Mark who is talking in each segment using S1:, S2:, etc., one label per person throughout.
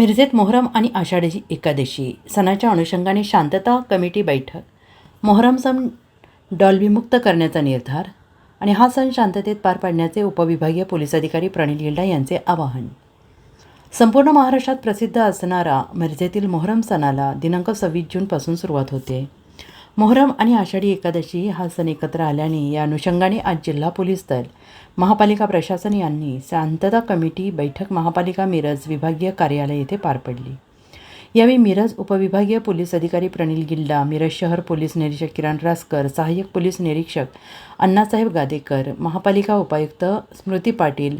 S1: मिरजेत मोहरम आणि आषाढी एकादशी सणाच्या अनुषंगाने शांतता कमिटी बैठक. मोहरम सण डॉल्बीमुक्त करण्याचा निर्धार आणि हा सण शांततेत पार पाडण्याचे उपविभागीय पोलीस अधिकारी प्रणील गिल्डा यांचे आवाहन. संपूर्ण महाराष्ट्रात प्रसिद्ध असणारा मिरजेतील मोहरम सणाला दिनांक सव्वीस जूनपासून सुरुवात होते. मोहरम आणि आषाढी एकादशी हा सण एकत्र आल्याने या अनुषंगाने आज जिल्हा पोलीस दल महापालिका प्रशासन यांनी शांतता कमिटी बैठक महापालिका मिरज विभागीय कार्यालय येथे पार पडली. यावेळी मिरज उपविभागीय पोलीस अधिकारी प्रणील गिल्डा मिरज शहर पोलीस निरीक्षक किरण रासकर सहाय्यक पोलीस निरीक्षक अण्णासाहेब गादेकर महापालिका उपायुक्त स्मृती पाटील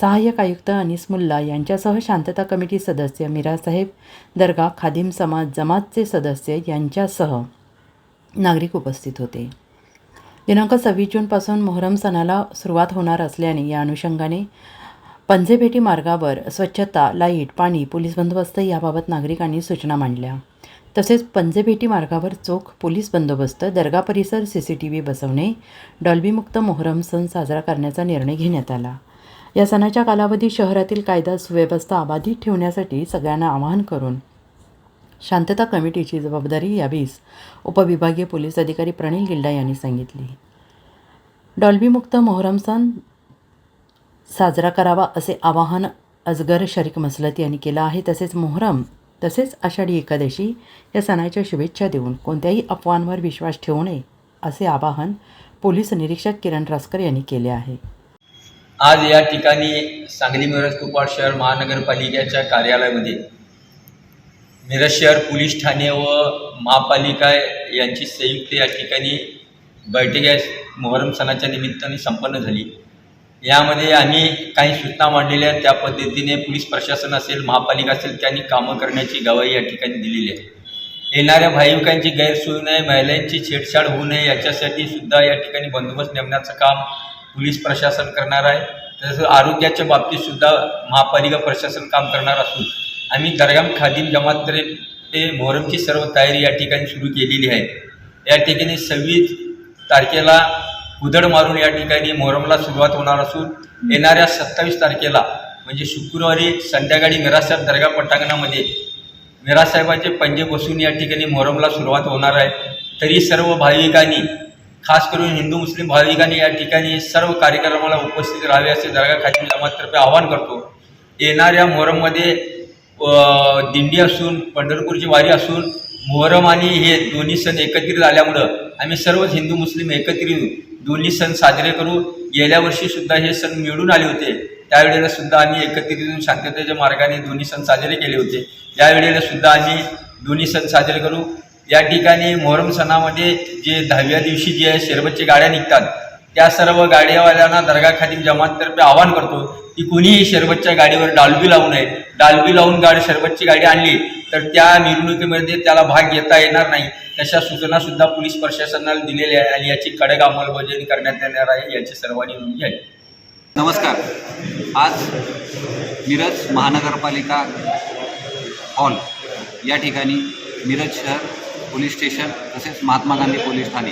S1: सहाय्यक आयुक्त अनिस मुल्ला यांच्यासह शांतता कमिटी सदस्य मिरासाहेब दर्गा खादिम समाज जमातचे सदस्य यांच्यासह नागरिक उपस्थित होते. दिनांक सव्वीस जूनपासून मोहरम सणाला सुरुवात होणार असल्याने या अनुषंगाने पंजेपेटी मार्गावर स्वच्छता लाइट पाणी पोलीस बंदोबस्त याबाबत नागरिकांनी सूचना मांडल्या. तसेच पंजेपेटी मार्गावर चोख पोलीस बंदोबस्त दर्गा परिसर सी सी टी व्ही बसवणे डॉल्बीमुक्त मोहरम सण साजरा करण्याचा निर्णय घेण्यात आला. या सणाच्या कालावधीत शहरातील कायदा सुव्यवस्था अबाधित ठेवण्यासाठी सगळ्यांना आवाहन करून शांतता कमिटीची जबाबदारी यावीस उपविभागीय पोलीस अधिकारी प्रणील गिल्डा यांनी सांगितली. डॉल्बीमुक्त मोहरम सण साजरा करावा असे आवाहन अजगर शरीक मसलत यांनी केलं आहे. तसेच मोहरम तसेच आषाढी एकादशी या सणाच्या शुभेच्छा देऊन कोणत्याही अफवांवर विश्वास ठेवू नये असे आवाहन पोलीस निरीक्षक किरण रासकर यांनी केले आहे.
S2: आज या ठिकाणी सांगली मिरज कुपवाड शहर महानगरपालिकेच्या कार्यालयामध्ये मिरज शहर पोलीस ठाणे व महापालिका यांची संयुक्त या ठिकाणी बैठक या मोहरम सणाच्या निमित्ताने संपन्न झाली. यामध्ये आम्ही काही सूचना मांडलेल्या आहेत. त्या पद्धतीने पोलीस प्रशासन असेल महापालिका असेल त्यांनी कामं करण्याची गवाही या ठिकाणी दिलेली आहे. येणाऱ्या भाविकांची गैरसोय नये महिलांची छेडछाड होऊ नये याच्यासाठी सुद्धा या ठिकाणी बंदोबस्त नेमण्याचं काम पोलीस प्रशासन करणार आहे. तसंच आरोग्याच्या बाबतीत सुद्धा महापालिका प्रशासन काम करणार असून आम्ही दर्गाम खादिम जमात ते मोहरमची सर्व तयारी या ठिकाणी सुरू केलेली आहे. या ठिकाणी सव्वीस तारखेला उदड मारून या ठिकाणी मोहरमला सुरुवात होणार असून येणाऱ्या सत्तावीस तारखेला म्हणजे शुक्रवारी संध्याकाळी मिरासाहेब दर्गा पटांगणामध्ये मिरासाहेबांचे पंजे बसून या ठिकाणी मोहरमला सुरुवात होणार आहे. तरी सर्व भाविकांनी खास करून हिंदू मुस्लिम भाविकांनी या ठिकाणी सर्व कार्यक्रमाला उपस्थित राहावे असे दर्गा खादिम जमाततर्फे आवाहन करतो. येणाऱ्या मोहरममध्ये दिंडी असून पंढरपूरची वारी असून मोहरम आणि हे दोन्ही सण एकत्रित आल्यामुळं आम्ही सर्वच हिंदू मुस्लिम एकत्रित दोन्ही सण साजरे करू गेल्या वर्षीसुद्धा हे सण मिळून आले होते. त्यावेळेला सुद्धा आम्ही एकत्रित शांततेच्या मार्गाने दोन्ही सण साजरे केले होते. यावेळेला सुद्धा आम्ही दोन्ही सण साजरे करू. या ठिकाणी मोहरम सणामध्ये जे दहाव्या दिवशी जे शेरबतच्या गाड्या निघतात त्या सर्व गाड्यावाल्यांना दर्गा खादिम जमाततर्फे आवाहन करतो की कुणीही शरबतच्या गाडीवर डालबी लावू नये. डालबी लावून गाडी शरबतची गाडी आणली तर त्या मिरवणुकीमध्ये त्याला भाग घेता येणार नाही. तशा सूचनासुद्धा पोलीस प्रशासनाला दिलेल्या आहे आणि याची कडक अंमलबजावणी करण्यात येणार आहे याची सर्वांनी नोंद आहे
S3: नमस्कार. आज मिरज महानगरपालिका हॉल या ठिकाणी मिरज शहर पोलीस स्टेशन तसेच महात्मा गांधी पोलीस ठाणे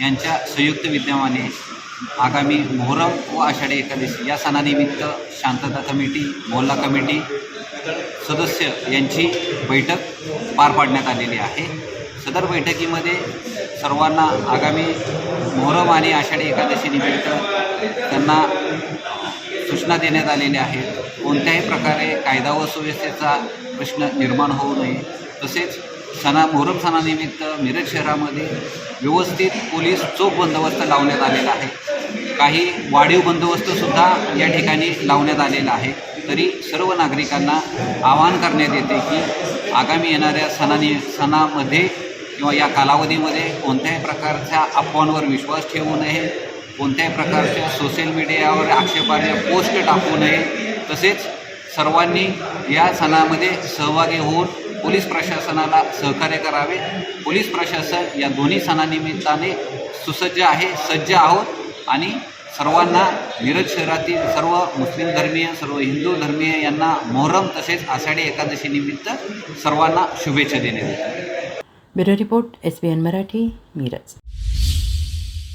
S3: यांच्या संयुक्त विद्यमाने आगामी मोहरम व आषाढी एकादशी या सणानिमित्त शांतता कमिटी मोहल्ला कमिटी सदस्य यांची बैठक पार पाडण्यात आलेली आहे. सदर बैठकीमध्ये सर्वांना आगामी मोहरम आणि आषाढी एकादशीनिमित्त त्यांना सूचना देण्यात आलेल्या आहेत. कोणत्याही प्रकारे कायदा व सुव्यवस्थेचा प्रश्न निर्माण होऊ नये तसेच सणा मोहरम सणानिमित्त मिरज शहरामध्ये व्यवस्थित पोलीस चोख बंदोबस्त लावण्यात आलेला आहे. काही वाढीव बंदोबस्तसुद्धा या ठिकाणी लावण्यात आलेला आहे. तरी सर्व नागरिकांना आवाहन करण्यात येते की आगामी येणाऱ्या सणानी सणामध्ये किंवा या कालावधीमध्ये कोणत्याही प्रकारच्या अफवांवर विश्वास ठेवू नये. कोणत्याही प्रकारच्या सोशल मीडियावर आक्षेपार्ह पोस्ट टाकू नये. तसेच सर्वांनी या सणामध्ये सहभागी होऊन पोलीस प्रशासनाला सहकार्य करावे. पोलीस प्रशासन या दोन्ही सणानिमित्ताने सुसज्ज आहे सज्ज आहोत आणि सर्वांना मिरज शहरातील सर्व मुस्लिम धर्मीय सर्व हिंदू धर्मीय यांना मोहरम तसेच आषाढी एकादशीनिमित्त सर्वांना शुभेच्छा देण्यात येतात.
S1: Bureau report S B N Marathi Miraj.